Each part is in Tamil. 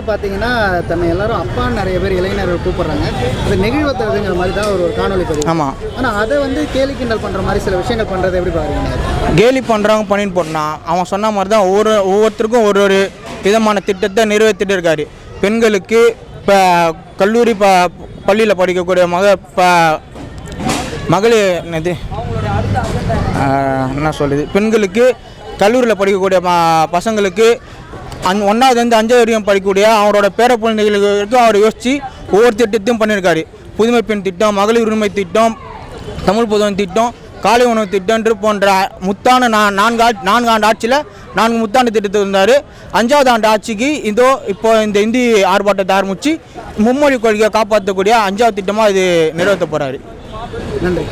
பார்த்தீங்கன்னா தன்னை எல்லாரும் அப்பான்னு நிறைய பேர் இளைஞர்கள் கூப்பிடுறாங்க. அது நெகிழ்வத்ததுங்கிற மாதிரி தான் ஒரு ஒரு காணொலி பதிவு. ஆமாம் ஆனால் அதை வந்து கேலி கிண்டல் பண்ணுற மாதிரி சில விஷயங்கள் பண்ணுறது எப்படி பாருங்க கேலி பண்ணுறவங்க பண்ணிட்டு போட்டான் அவன் சொன்ன மாதிரி தான் ஒவ்வொரு ஒவ்வொருத்தருக்கும் ஒரு ஒரு விதமான திட்டத்தை நிறைவேற்றிட்டு இருக்காரு. பெண்களுக்கு இப்போ கல்லூரி ப பள்ளியில் படிக்கக்கூடிய மக ப மகளிர் என்னது? என்ன சொல்லுது? பெண்களுக்கு கல்லூரியில் படிக்கக்கூடிய பசங்களுக்கு அந் ஒன்றாவதுலேருந்து அஞ்சாவது வரையும் படிக்கக்கூடிய அவரோட பேர குழந்தைகளுக்கு அவர் யோசித்து ஒவ்வொரு திட்டத்தையும் பண்ணியிருக்காரு. புதுமை பெண் திட்டம் மகளிர் உரிமை திட்டம் தமிழ் புதுவன் திட்டம் காலை உணவு திட்டம்ன்று போன்ற முத்தான நா நான்கு ஆட் நான்கு ஆண்டு ஆட்சியில் நான்கு முத்தாண்டு திட்டத்தில் இருந்தார். அஞ்சாவது ஆண்டு ஆட்சிக்கு இதோ இப்போ இந்த இந்தி ஆர்ப்பாட்டத்தை ஆரம்பித்து மும்மொழி கொள்கையை காப்பாற்றக்கூடிய அஞ்சாவது திட்டமாக இது நிறைவேற்ற போகிறாரு நன்றி.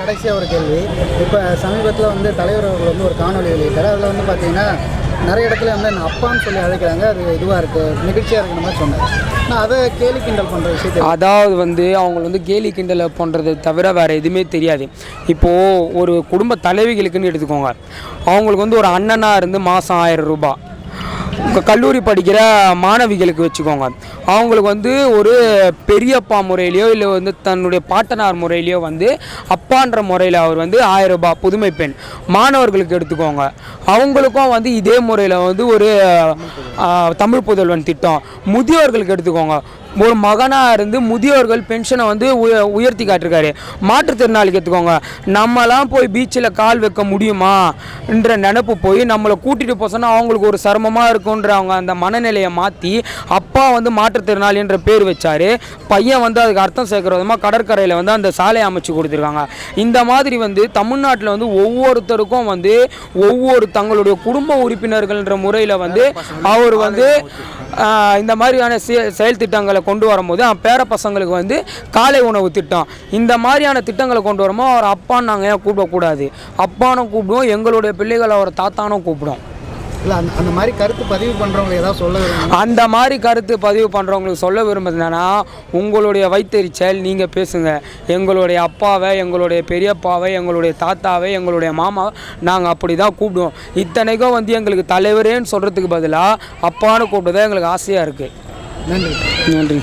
கடைசியாக ஒரு கேள்வி. இப்போ சமீபத்தில் வந்து தலைவர் அவர்கள் வந்து ஒரு காணொலி வெளியிட்டார். அதில் வந்து பார்த்தீங்கன்னா நிறைய இடத்துல வந்து என்ன அப்பான்னு சொல்லி அழைக்கிறாங்க. அது இதுவாக இருக்குது நிகழ்ச்சியாக இருக்கிற மாதிரி சொன்னார் நான் அதை கேலி கிண்டல் பண்ணுற விஷயத்தை அதாவது வந்து அவங்க வந்து கேலி கிண்டலை பண்ணுறது தவிர வேறு எதுவுமே தெரியாது. இப்போது ஒரு குடும்ப தலைவிகளுக்குன்னு எடுத்துக்கோங்க. அவங்களுக்கு வந்து ஒரு அண்ணனாக இருந்து மாதம் ஆயிரம் ரூபாய். கல்லூரி படிக்கிற மாணவிகளுக்கு வச்சுக்கோங்க. அவங்களுக்கு வந்து ஒரு பெரியப்பா முறையிலையோ இல்லை வந்து தன்னுடைய பாட்டனார் முறையிலையோ வந்து அப்பான்ற முறையில் அவர் வந்து ஆயிரம் ரூபாய் புதுமை பெண் மாணவர்களுக்கு எடுத்துக்கோங்க. அவங்களுக்கும் வந்து இதே முறையில் வந்து ஒரு தமிழ் புதல்வன் திட்டம் முதியோர்களுக்கு எடுத்துக்கோங்க. ஒரு மகனாக இருந்து முதியோர்கள் பென்ஷனை வந்து உய உயர்த்தி காட்டிருக்காரு. மாற்றுத்திறனாளிக்கு எடுத்துக்கோங்க. நம்மலாம் போய் பீச்சில் கால் வைக்க முடியுமா? என்ற நினப்பு போய் நம்மளை கூட்டிகிட்டு போக சொன்னா அவங்களுக்கு ஒரு சிரமமாக இருக்குன்ற அவங்க அந்த மனநிலையை மாற்றி அப்பா வந்து மாற்றுத்திறனாளி என்ற பேர் வச்சாரு. பையன் வந்து அதுக்கு அர்த்தம் சேர்க்குற விதமாக கடற்கரையில் வந்து அந்த சாலையை அமைச்சு கொடுத்துருக்காங்க. இந்த மாதிரி வந்து தமிழ்நாட்டில் வந்து ஒவ்வொருத்தருக்கும் வந்து ஒவ்வொரு தங்களுடைய குடும்ப உறுப்பினர்கள்ன்ற முறையில் வந்து அவர் வந்து இந்த மாதிரியான செ- செயல் திட்டங்களை கொண்டு வரும்போது அவன் பேர பசங்களுக்கு வந்து காலை உணவு திட்டம். இந்த மாதிரியான திட்டங்களை கொண்டு வரும்போது அவர் அப்பான்னு நாங்கள் ஏன் கூப்பிடக்கூடாது? அப்பானும் கூப்பிடுவோம் எங்களுடைய பிள்ளைகள் அவர் தாத்தானும் கூப்பிடுவோம் இல்லை அந்த அந்த மாதிரி கருத்து பதிவு பண்ணுறவங்க ஏதாவது சொல்ல விரும்புங்க அந்த மாதிரி கருத்து பதிவு பண்ணுறவங்களுக்கு சொல்ல விரும்புறது என்னன்னா உங்களுடைய வைத்தறிச்சல் நீங்கள் பேசுங்க. எங்களுடைய அப்பாவை எங்களுடைய பெரியப்பாவை எங்களுடைய தாத்தாவை எங்களுடைய மாமாவை நாங்கள் அப்படி தான் கூப்பிடுவோம். இத்தனைக்கும் வந்து எங்களுக்கு தலைவரேன்னு சொல்கிறதுக்கு பதிலாக அப்பான்னு கூப்பிட்டு தான் எங்களுக்கு ஆசையாக இருக்குது நன்றி. நன்றி.